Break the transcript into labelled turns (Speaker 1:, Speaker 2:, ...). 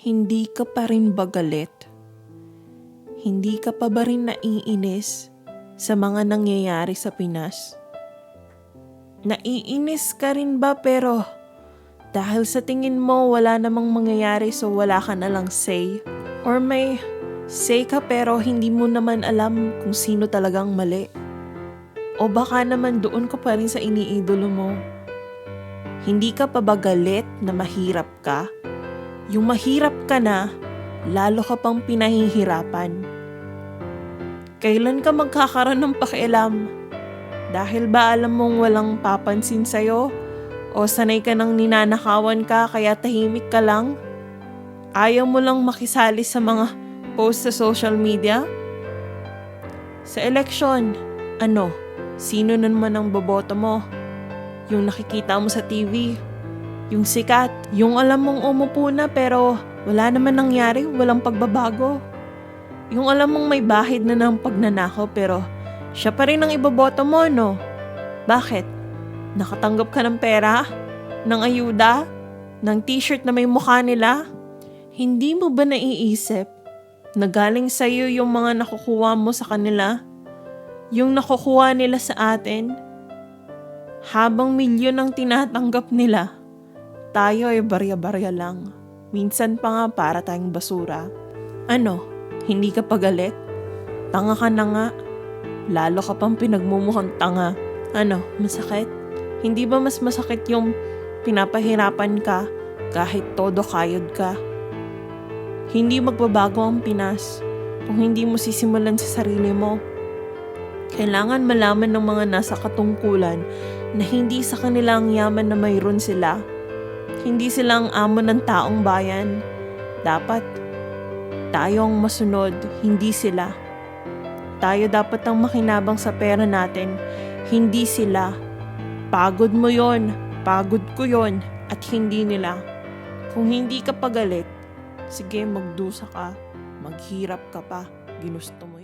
Speaker 1: Hindi ka pa rin ba galit? Hindi ka pa ba rin naiinis sa mga nangyayari sa Pinas? Naiinis ka rin ba pero dahil sa tingin mo wala namang mangyayari so wala ka na lang say? Or may say ka pero hindi mo naman alam kung sino talagang mali? O baka naman doon ka pa rin sa iniidolo mo? Hindi ka pa ba galit na mahirap ka? Yung mahirap ka na, lalo ka pang pinahihirapan. Kailan ka magkakaroon ng pakialam? Dahil ba alam mong walang papansin sa'yo? O sanay ka nang ninanakawan ka kaya tahimik ka lang? Ayaw mo lang makisali sa mga post sa social media? Sa eleksyon, ano? Sino na naman ang boboto mo? Yung nakikita mo sa TV? Yung sikat? Yung alam mong umupo na pero wala naman nangyari, walang pagbabago? Yung alam mong may bahid na ng pagnanakaw pero siya pa rin ang iboboto mo, no? Bakit? Nakatanggap ka ng pera? Ng ayuda? Ng t-shirt na may mukha nila? Hindi mo ba naiisip na galing sa'yo yung mga nakukuha mo sa kanila? Yung nakukuha nila sa atin? Habang milyon ang tinatanggap nila, tayo ay barya-barya lang. Minsan pa nga para tayong basura. Ano? Hindi ka pa galit? Tanga ka na nga. Lalo ka pang pinagmumukhang tanga. Ano? Masakit? Hindi ba mas masakit yung pinapahirapan ka kahit todo kayod ka? Hindi magbabago ang Pinas kung hindi mo sisimulan sa sarili mo. Kailangan malaman ng mga nasa katungkulan na hindi sa kanilang yaman na mayroon sila. Hindi sila ang amo ng taong bayan. Dapat tayo ang masunod, hindi sila. Tayo dapat ang makinabang sa pera natin, hindi sila. Pagod mo yon, pagod ko yon, at hindi nila. Kung hindi ka pagalit, sige magdusa ka, maghirap ka pa, ginusto mo